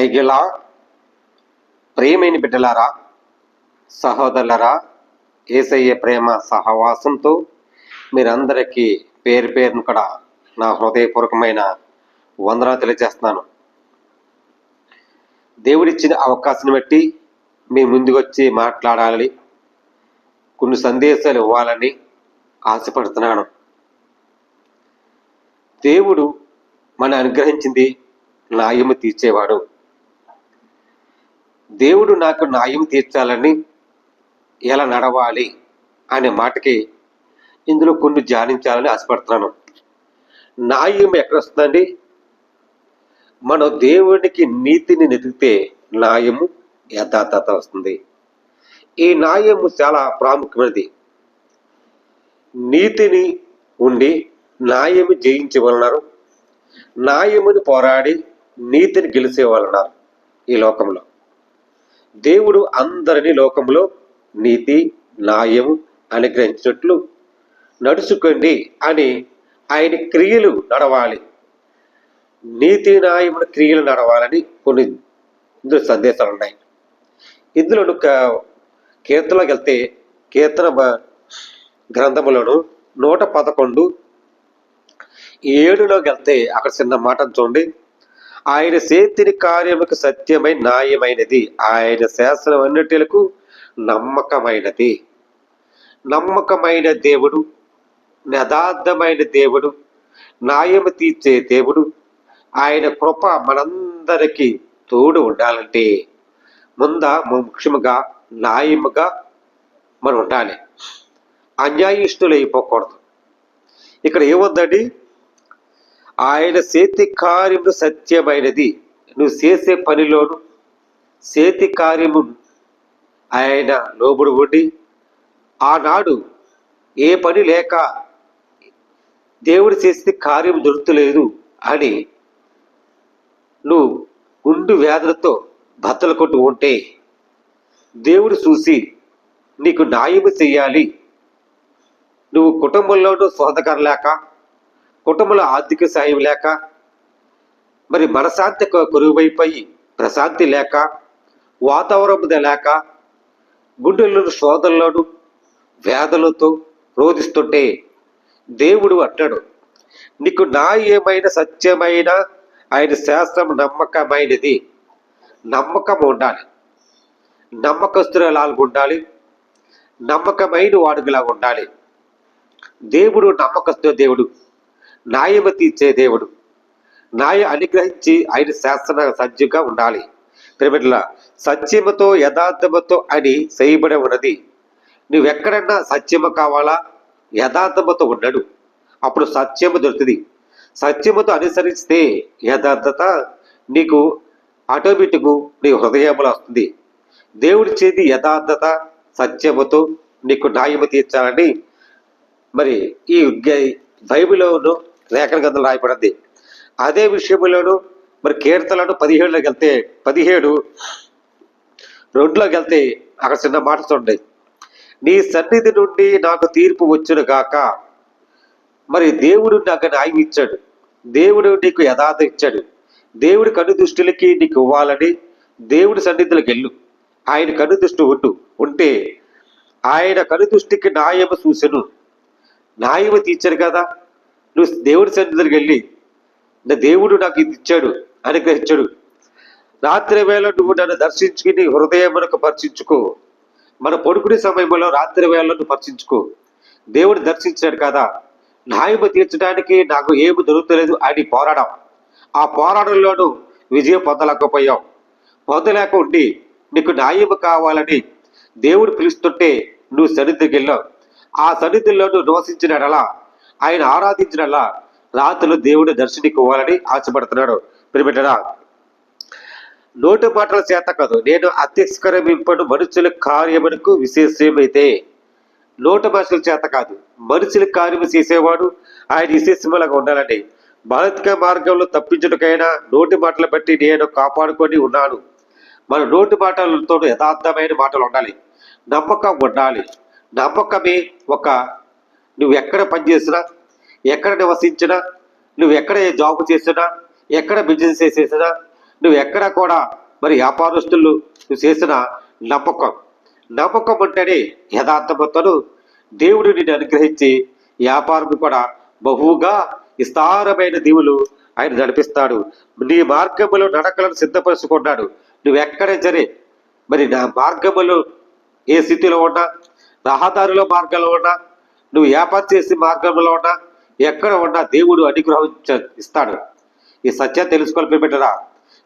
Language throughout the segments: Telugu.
పైగిలా ప్రేమైన బిడ్డలారా సహోదరులరా ఏసయ్య ప్రేమ సహవాసంతో మీరందరికీ పేరు పేరును కూడా నా హృదయపూర్వకమైన వందనాలు తెలియజేస్తున్నాను. దేవుడిచ్చిన అవకాశాన్ని బట్టి మీ ముందుకొచ్చి మాట్లాడాలి మాట్లాడాలని కొన్ని సందేశాలు ఇవ్వాలని ఆశపడుతున్నాను. దేవుడు మన అనుగ్రహించింది న్యాయము తీర్చేవాడు. దేవుడు నాకు న్యాయం తీర్చాలని ఎలా నడవాలి అనే మాటకి ఇందులో కొన్ని ధ్యానించాలని ఆశపడుతున్నాను. న్యాయం ఎక్కడ వస్తుందండి మన దేవునికి నీతిని నెతికితే న్యాయము యథార్థత వస్తుంది. ఈ న్యాయము చాలా ప్రాముఖ్యమైనది. నీతిని ఉండి న్యాయము జయించవలన్నారు న్యాయముని పోరాడి నీతిని గెలిచేవాళ్ళన్నారు ఈ లోకంలో. దేవుడు అందరినీ లోకంలో నీతి న్యాయం అనుగ్రహించినట్లు నడుచుకోండి అని ఆయన క్రియలు నడవాలి. నీతి న్యాయముల క్రియలు నడవాలని కొన్ని ఇందులో సందేశాలు ఉన్నాయి. ఇందులో ఒక కీర్తనలోకి వెళ్తే కీర్తన గ్రంథములను నూట పదకొండు ఏడులోకి వెళ్తే అక్కడ చిన్న మాట చూడండి. ఆయన చేతిని కార్యముకు సత్యమై న్యాయమైనది. ఆయన శాసనం అన్నిటిలకు నమ్మకమైనది. నమ్మకమైన దేవుడు యథార్థమైన దేవుడు న్యాయము తీర్చే దేవుడు. ఆయన కృప మనందరికీ తోడు ఉండాలంటే ముంద ముఖ్యముగా న్యాయముగా మనం ఉండాలి. అన్యాయిష్ఠులు అయిపోకూడదు ఇక్కడ ఏముందండి? ఆయన చేతి కార్యము సత్యమైనది. నువ్వు చేసే పనిలోను చేతి కార్యము ఆయన లోబడి ఉండి ఆనాడు ఏ పని లేక దేవుడు చేస్తే కార్యం దొరుకుతలేదు అని నువ్వు గుండు వ్యాధులతో బత్తలు కొట్టు ఉంటే దేవుడు చూసి నీకు న్యాయం చెయ్యాలి. నువ్వు కుటుంబంలోనూ స్వాధకరం లేక కుటుంబంలో ఆర్థిక సాయం లేక మరి మనశాంతి కురువైపోయి ప్రశాంతి లేక వాతావరణం లేక గుండెల్లోని శోధనలోను వేదలతో రోధిస్తుంటే దేవుడు అంటాడు నీకు నా ఏమైన సత్యమైన ఆయన శాస్త్రం నమ్మకమైనది. నమ్మకం ఉండాలి. నమ్మకస్తులాగా ఉండాలి. నమ్మకమైన వాడుకలా ఉండాలి. దేవుడు నమ్మకస్తు దేవుడు. న్యాయము తీర్చే దేవుడు. న్యాయ అనుగ్రహించి ఆయన శాసన సజ్జుగా ఉండాలి. ప్రేమిట్ల సత్యముతో యథార్థముతో అని చేయబడి ఉన్నది. నువ్వెక్కడన్నా సత్యము కావాలా? యథార్థముతో ఉండడు. అప్పుడు సత్యము దొరుకుతుంది. సత్యముతో అనుసరిస్తే యథార్థత నీకు ఆటోమేటిక్ నీ హృదయంలో వస్తుంది. దేవుడి చేతి యథార్థత సత్యముతో నీకు న్యాయము తీర్చాలని మరి ఈ గ- లేఖన గ్రంథంలో రాయబడింది అదే. విషయంలోను మరి కీర్తనలు పదిహేడులోకి వెళ్తే పదిహేడు రెండులోకి వెళ్తే అక్కడ చిన్న మాట చూడండి. నీ సన్నిధి నుండి నాకు తీర్పు వచ్చును గాక. మరి దేవుడు నాకు న్యాయం ఇచ్చాడు. దేవుడు నీకు యథార్థ ఇచ్చాడు. దేవుడి కను దృష్టిలకి నీకు ఇవ్వాలని దేవుడి సన్నిధిలోకి వెళ్ళు. ఆయన కను దృష్టి ఉండు. ఉంటే ఆయన కను దృష్టికి న్యాయము చూసెను. న్యాయము తీర్చారు కదా. నువ్వు దేవుడి సన్నిధికి వెళ్ళి నా దేవుడు నాకు ఇది ఇచ్చాడు అనుగ్రహించాడు. రాత్రి వేళ నువ్వు నన్ను దర్శించుకుని హృదయమునకు పరిచించుకో. మన పొడుకునే సమయంలో రాత్రి వేళ నువ్వు పరిచించుకో. దేవుడు దర్శించాడు కదా. న్యాయము తీర్చడానికి నాకు ఏమి దొరుకుతలేదు అని పోరాడం. ఆ పోరాటంలోనూ విజయం పొందలేకపోయాం. పొందలేక ఉండి నీకు న్యాయం కావాలని దేవుడు పిలుస్తుంటే నువ్వు సన్నిధికి వెళ్ళావు. ఆ సన్నిధిలో నువ్వు నివసించినలా ఆయన ఆరాధించినలా రాత్రులు దేవుడు దర్శనీకోవాలని ఆశపడుతున్నాడు. ప్రిమిటరా నోటి మాటల చేత కాదు నేను అత్యస్కరమింపడు మనుషుల కార్యమునకు విశేషమైతే నోటి భాషల చేత కాదు మనుషుల కార్యము చేసేవాడు ఆయన విశేషములుగా ఉండాలని భౌతిక మార్గంలో తప్పించుటకైనా నోటి మాటలు బట్టి నేను కాపాడుకొని ఉన్నాను. మన నోటి మాటలతో యథార్థమైన మాటలు ఉండాలి. నమ్మకం ఉండాలి. నమ్మకమే ఒక నువ్వు ఎక్కడ పనిచేసినా ఎక్కడ నివసించినా నువ్వు ఎక్కడ జాబ్ చేసినా ఎక్కడ బిజినెస్ చేసేసినా నువ్వు ఎక్కడ కూడా మరి వ్యాపారస్తులు నువ్వు చేసిన నమ్మకం. నమ్మకం అంటేనే యథార్థమతను దేవుడు నిన్ను అనుగ్రహించి వ్యాపారం కూడా బహువుగా విస్తారమైన దీవులు ఆయన నడిపిస్తాడు. నీ మార్గములో నడకలను సిద్ధపరుచుకున్నాడు. నువ్వెక్కడ సరే మరి నా మార్గములు ఏ స్థితిలో ఉన్నా రహదారిలో మార్గంలో ఉన్నా నువ్వు వ్యాపారం చేసే మార్గంలో ఉన్నా ఎక్కడ ఉన్నా దేవుడు అనుగ్రహం ఇస్తాడు. ఈ సత్యం తెలుసుకోవాలి పెట్టరా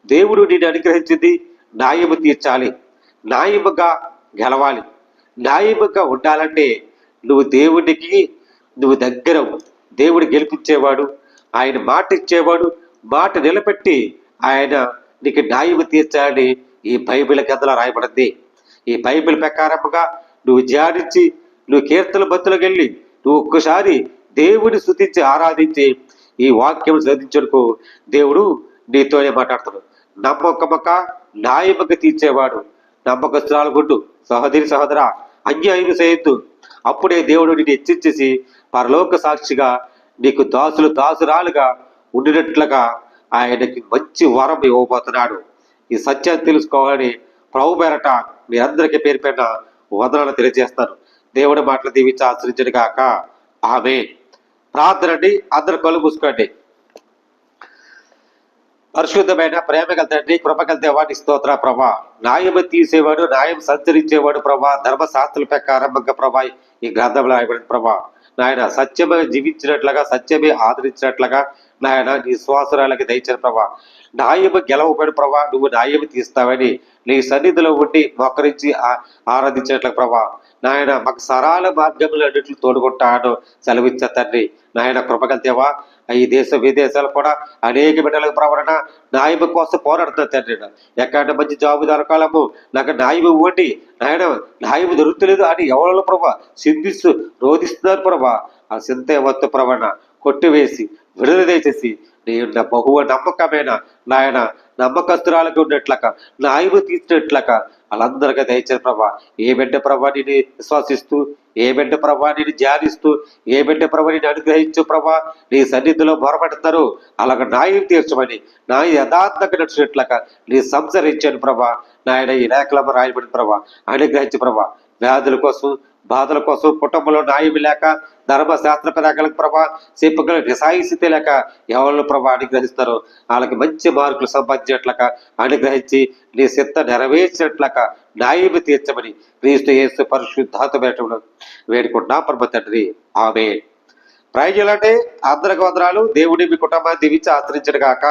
దేవుడు నేను అనుగ్రహించింది న్యాయము తీర్చాలి. న్యాయముగా గెలవాలి. న్యాయముగా ఉండాలంటే నువ్వు దేవుడికి నువ్వు దగ్గర దేవుడు గెలిపించేవాడు ఆయన మాట ఇచ్చేవాడు మాట నిలబెట్టి ఆయన నీకు న్యాయము తీర్చాలని ఈ బైబిల్ కథలో రాయబడింది. ఈ బైబిల్ ప్రకారముగా నువ్వు ధ్యానించి నువ్వు కీర్తన బతులకు వెళ్ళి నువ్వు ఒక్కసారి దేవుని స్థుతించి ఆరాధించి ఈ వాక్యం శ్రద్ధించడుకు దేవుడు నీతోనే మాట్లాడుతున్నాడు నమ్మకమక న్యాయమక తీర్చేవాడు. నమ్మకస్తురాలు గుడ్డు సహోదరి సహోదర అన్యాయం చేయొద్దు అప్పుడే దేవుడు నిన్ను హెచ్చించేసి పరలోక సాక్షిగా నీకు దాసులు దాసురాలుగా ఉండినట్లుగా ఆయనకి మంచి వరం ఇవ్వబోతున్నాడు. ఈ సత్యాన్ని తెలుసుకోవాలని ప్రభు పేరట మీ అందరికీ పేరు పెట్ట వదనాలు తెలియజేస్తాను. దేవుడి మాటలు దీవించి ఆశ్రయించడు కాక ఆమె ప్రార్థనండి అందరు కళ్ళు మూసుకోండి. పరిశుద్ధమైన ప్రేమ గల తండ్రి కృపగల గల స్తోత్ర ప్రభా. న్యాయం తీసేవాడు న్యాయం సంచరించేవాడు ప్రభా. ధర్మశాస్త్రుల ప్రకారంగా ప్రభా ఈ గ్రంథంలో రాయబడిన ప్రభా. నాయన సత్యమే జీవించినట్లుగా సత్యమే ఆదరించినట్లుగా నాయన నీ శ్వాసరాలకి దయచిన ప్రభా. న్యాయము గెలవబడి ప్రభా నువ్వు న్యాయం తీస్తావని నీ సన్నిధిలో ఉండి మొక్కరించి ఆ- ప్రభా. నాయన మాకు సరాల మార్గములు అన్నింటిని తోడుకుంటాను సెలవిచ్చ తండ్రి నాయన కృపగల దేవా ఈ దేశ విదేశాలు కూడా అనేక బిడ్డల ప్రవరణ న్యాయం కోసం పోరాడుతున్న తండ్రి ఎక్కడ మంచి జాబు దొరకాలము నాకు న్యాయం ఇవ్వండి. నాయన న్యాయం దొరుకుతలేదు అని ఎవరు ప్రభా చింతిస్తూ రోధిస్తున్నారు ప్రభా. ఆ చింత వత్తు ప్రవణ కొట్టివేసి విడుదల చేసేసి నేను బహువ నమ్మకమైన నాయన నమ్మకస్తురాలకు ఉన్నట్లక న్యాయము తీసినట్లక వాళ్ళందరికీ దయచేసి ప్రభా. ఏ బిడ్డ ప్రభా నేను ఏ బిడ్డ ప్రభా నేను ధ్యానిస్తూ ఏ బిడ్డ ప్రభా నేను అనుగ్రహించు ప్రభా. నీ సన్నిధిలో బొరపడతారు అలాగ న్యాయం తీర్చమని నా యథార్థంగా నడిచినట్లక నీ సంసరించాను ప్రభా. నాయన ఈ లేఖలమ్మ రాయబడిన ప్రభా. అనుగ్రహించు ప్రభా. వ్యాధుల కోసం బాధల కోసం కుటుంబంలో న్యాయం లేక ధర్మశాస్త్ర ప్రకారాలకు ప్రభా చెప్పగల నిసాయిస్థితి లేక ఎవరు ప్రభా అనుగ్రహిస్తారో వాళ్ళకి మంచి మార్కులు సంపాదించినట్లక అనుగ్రహించి నీ సిద్ధ నెరవేర్చినట్లక న్యాయం తీర్చమని క్రీస్తు యేసు పరిశుద్ధాత వేటం వేడుకుంటున్నా పరమ తండ్రి. ఆమె ప్రయోజనాలంటే అందరికి వందరాలు దేవుడి మీ కుటుంబాన్ని దీవించి ఆశ్రయించడు కాక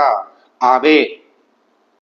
ఆమె